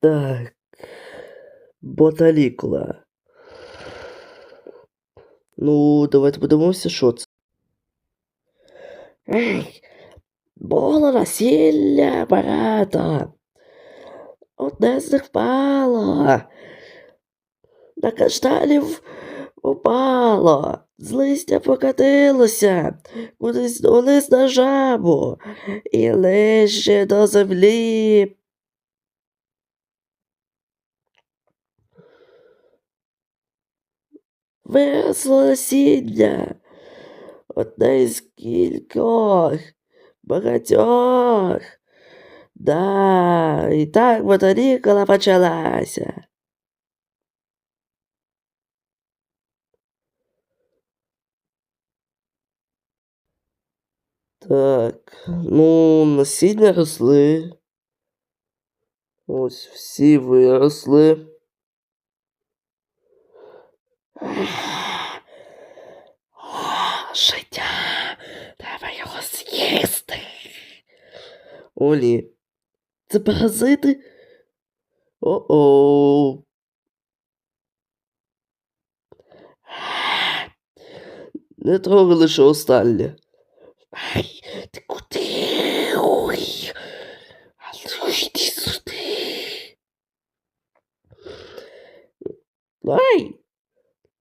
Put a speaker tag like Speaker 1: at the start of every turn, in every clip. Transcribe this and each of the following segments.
Speaker 1: Так. Боталікула. Ну, давайте подивимося, що це. Ей, було насілля багато. Одне з них впало. На каштанів упало. З листя покатилося. Кудись униз на жабу. І лише до землі. Виросло насіння. Одне із кількох, багатьох. Да, і так ботанікала почалася. Так, ну, насіння росли. Ось всі виросли. Життя. Треба його з'їсти. О, ні. Це паразити? О-о. Не трогай лише останнє. Ай, ти куди? Ой. А ну йди сюди. Ай!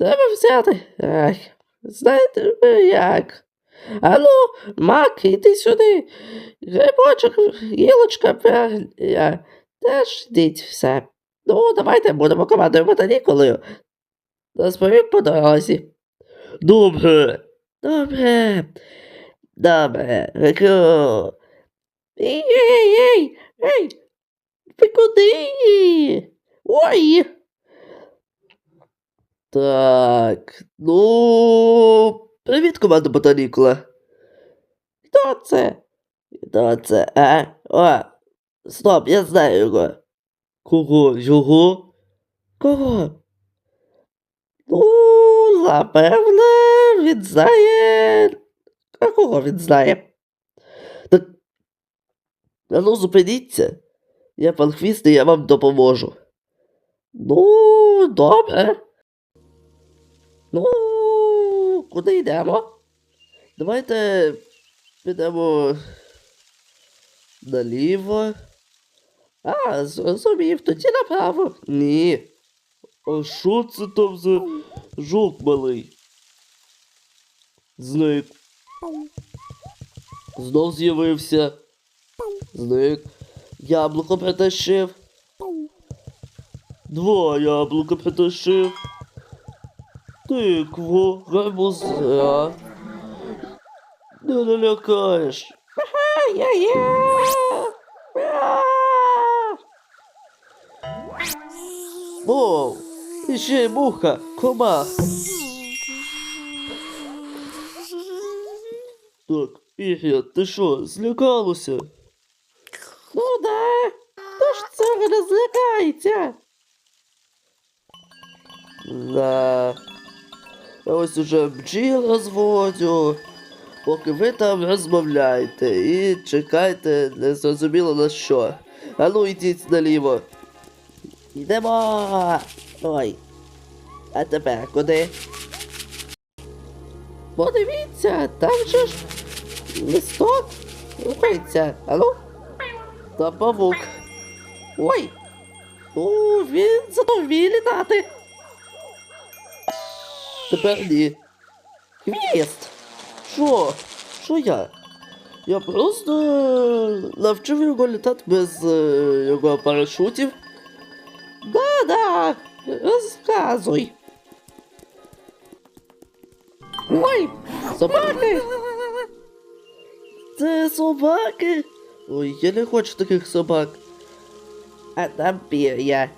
Speaker 1: Треба взяти. Ай, знаєте як? Ану, мак, іди сюди. Грибочок, гілочка, я теж йдіть все. Ну, давайте будемо командою ботанікулою. Розповім по дорозі. Добре. Добре. Добре. Реку. Ей, ей, ей, ей. Ви куди? Ой. Так, ну. Привіт, команда Ботанікула. Хто це? Хто це? А? О, стоп, я знаю його. Кого? Його? Кого? Ну, напевне, він знає. А кого він знає? Так. А ну, зупиніться. Я пан хвіст, і я вам допоможу. Ну, добре. Ну, куди йдемо? Давайте підемо наліво. А, зрозумів, тоді направо. Ні. А що це там за жук малий? Зник. Знов з'явився. Зник. Яблуко притащив. Два яблука притащив. Тикву, гарбуза. Не налякаєш. О, і ще й муха, комах. Так, Ігя, ти що, злякалося? Ну да, хто ж цього не злякається? Да. Я ось уже бджіл розводю, поки ви там розмовляєте і чекайте незрозуміло на що. А ну йдіть наліво. Йдемо. Ой. А тепер куди? Подивіться, там же ж листок рухається. Алло? Та павук. Ой. Ну, він задовів літати. Тепер ні. Хвіст! Що? Що я? Я просто е, навчив його літати без е, його парашутів. Да-да, розказуй. Ой, собаки! Це собаки? Ой, я не хочу таких собак. А там пір'я.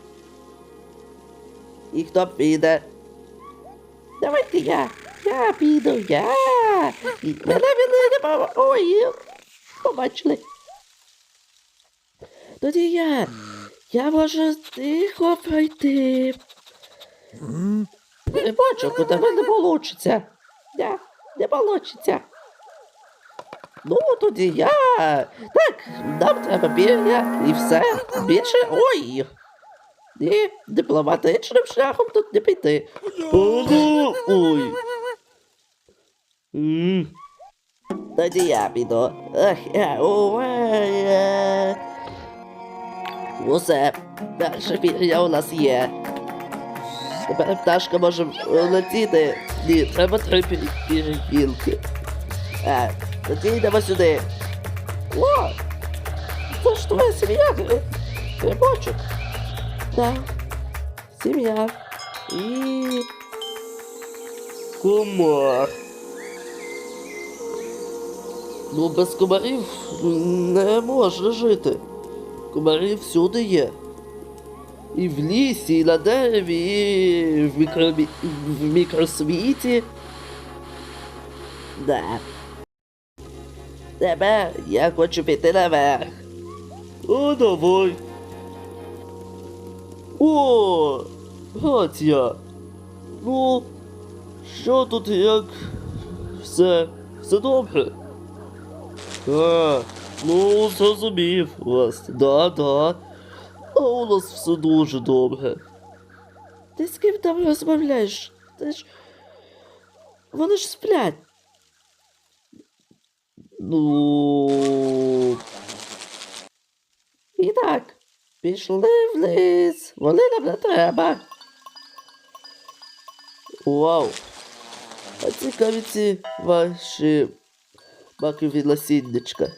Speaker 1: І хто піде? Давайте я. Я піду, я. Мене мене не бава. Ой, побачили. Тоді я. Я можу тихо пройти. Рибочок, у тебе не получиться. Я, не получиться. Ну, тоді я. Так, нам треба пір'я і все. Більше. Ой. Ні, дипломатичним шляхом тут не піти. Ого, ой. М. Тоді я піду. Ах, я, ой, е. Усе, перше пір'я у нас є. Тепер пташка може летіти. Ні, треба три пір- пір'їнки. А, тоді йдемо сюди. О! Це ж твоя сім'я, гри- грибочок. Так, сім'я. І... Комар. Ну, без комарів не можна жити. Комарі всюди є. І в лісі, і на дереві, і в, мікробі... в мікросвіті. Да. Тепер я хочу піти наверх. О, давай. О, Гатя. Ну, що тут як? Все, все добре. А, ну, зрозумів вас. Да, да. А у нас все дуже добре. Ти з ким там розмовляєш? Ти ж. Вони ж сплять. Ну. І так, пішли вниз. Вони нам не треба. Вау. А цікаві ці ваші макові насіннячка.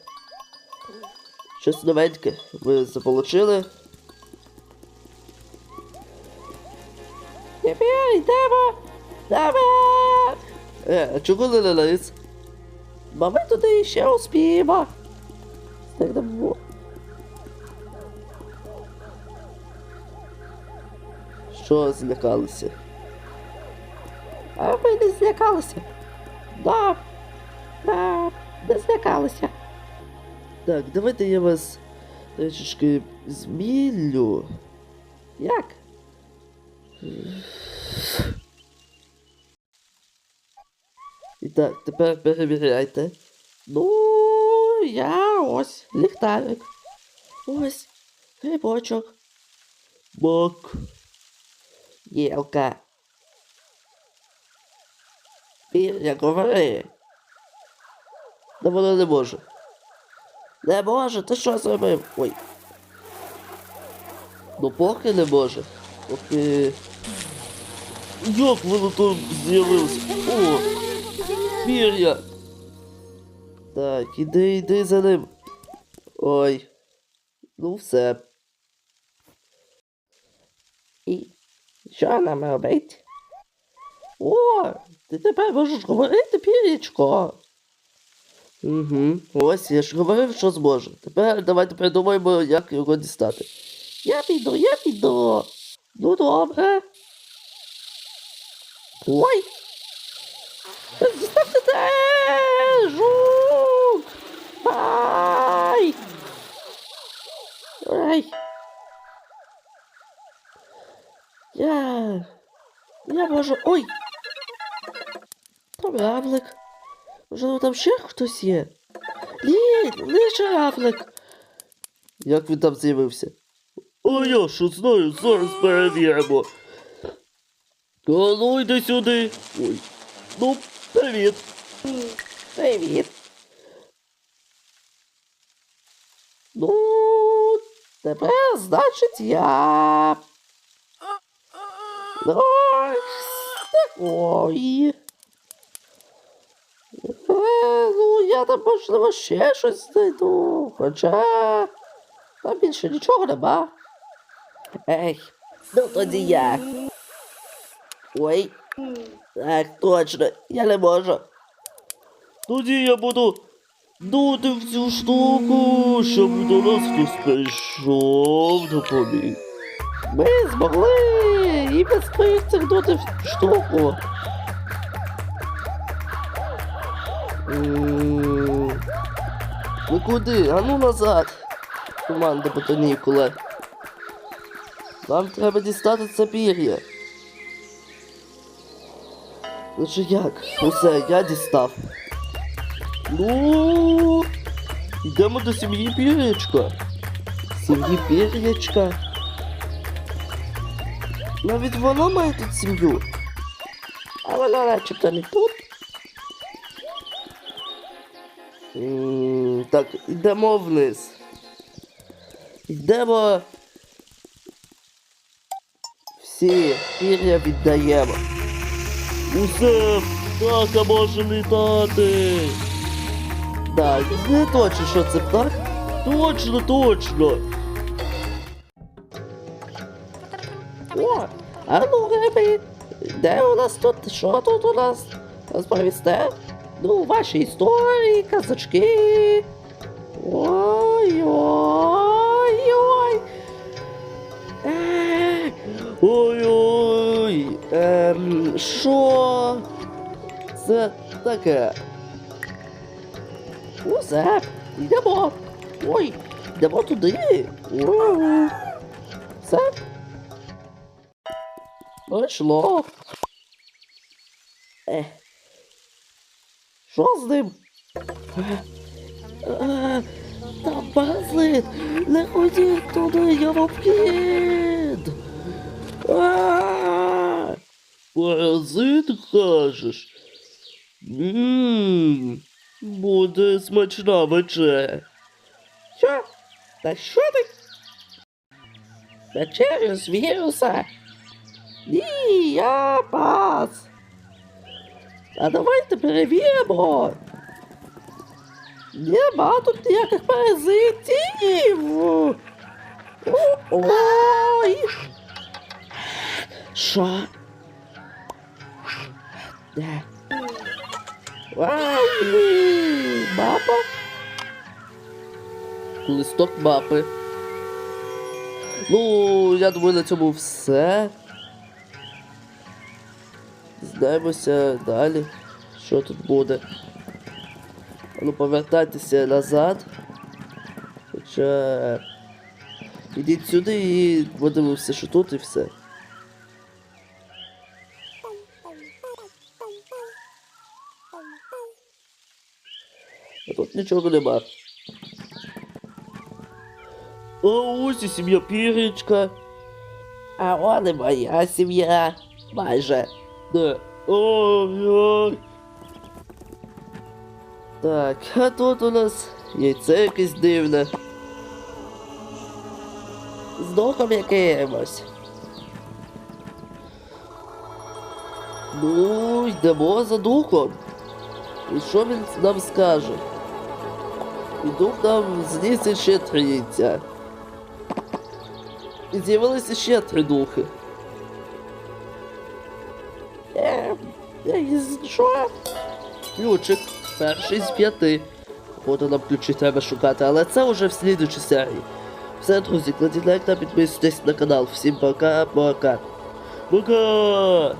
Speaker 1: Щось новеньке ви заполучили. Тепер йдемо. Давай! Е, а чого не лились? Бо ми туди ще успіємо. Так давно. Що злякалися? А ми не злякалися. Да. Да, не злякалися. Так, давайте я вас трішечки змілю. Як? І так, тепер перевіряйте. Ну, я ось ліхтарик. Ось грибочок. Бок. Єлка. Пір'я, говори. Да воно не може. Не може, ти що зробив? Ой. Ну поки не може. Поки. Як воно там з'явилось? О! Пір'я! Так, іди, іди за ним. Ой. Ну все. І що нам робить? О, ти тепер можеш говорити, пір'ячко. Угу. Ось я ж говорив, що зможу. Тепер давайте придумаємо, як його дістати. Я піду, я піду. Ну добре. Ой. Діставте це! Жук! Ай! Ай! Я... Я можу... Ой! Там равлик. Можливо, там ще хтось є? Ні, лише равлик. Як він там з'явився? А я що знаю, зараз перевіримо. А ну йди сюди. Ой. Ну, привіт. Привіт. Ну, тепер, значить, я. Ой, такої. Е, ну, я там, можливо, ще щось знайду. Хоча там більше нічого нема. Ей, ну тоді я. Ой. Так, точно, я не можу. Тоді я буду дути в цю штуку, щоб до нас хтось прийшов допоміг. Ми змогли! Мені безприцягнути в штуку. М, Ну куди? А ну назад. Команда ботанікула. Нам треба дістати це пір'я. Ну чи як? Усе, я дістав. Ну, йдемо до сім'ї пір'ячка. Сім'ї пір'ячка. Навіть вона має тут сім'ю. А вона начебто не тут. М, Так, йдемо вниз. Йдемо. Всі пір'я віддаємо. Усе, птаха може літати. Так, не точно, що це птах. Точно, точно. О, а ну, Гебі, де у нас тут? Що тут у нас? Розповісте? Ну, ваші історії, казочки. Ой-ой-ой. Е, Ой-ой. Ем, що? Це таке. Усе, йдемо. Ой, йдемо туди. Все. Пройшло. Е. Що з ним? Е, е, Там паразит! Не ходіть туди, я! А! Паразит кажеш? Ммм, буде смачна вечеря. Що? Та що ти? Вечерю з віруса? Ні, я пас. А давайте перевіримо. Нема тут ніяких паразитів. Ой. Що? Де? Ай, мапа? Листок мапи. Ну, я думаю, на цьому все. Знаємося далі. Що тут буде? Ну, повертайтеся назад. Хоча. Ідіть сюди і все, що тут і все. А тут нічого нема. А ось і сім'я Пірічка. А он і моя сім'я. Майже. Де? Ой-ой. Так, а тут у нас яйце якесь дивне. З духом якимось. Ну, йдемо за духом. І що він нам скаже? І дух нам зніс ще три яйця. І з'явилися ще три духи. Що? Ключик. Перший з п'яти. Буду нам ключі треба шукати, але це вже в слідучій серії. Все, друзі, кладіть лайк та підписуйтесь на канал. Всім пока-пока. Пока!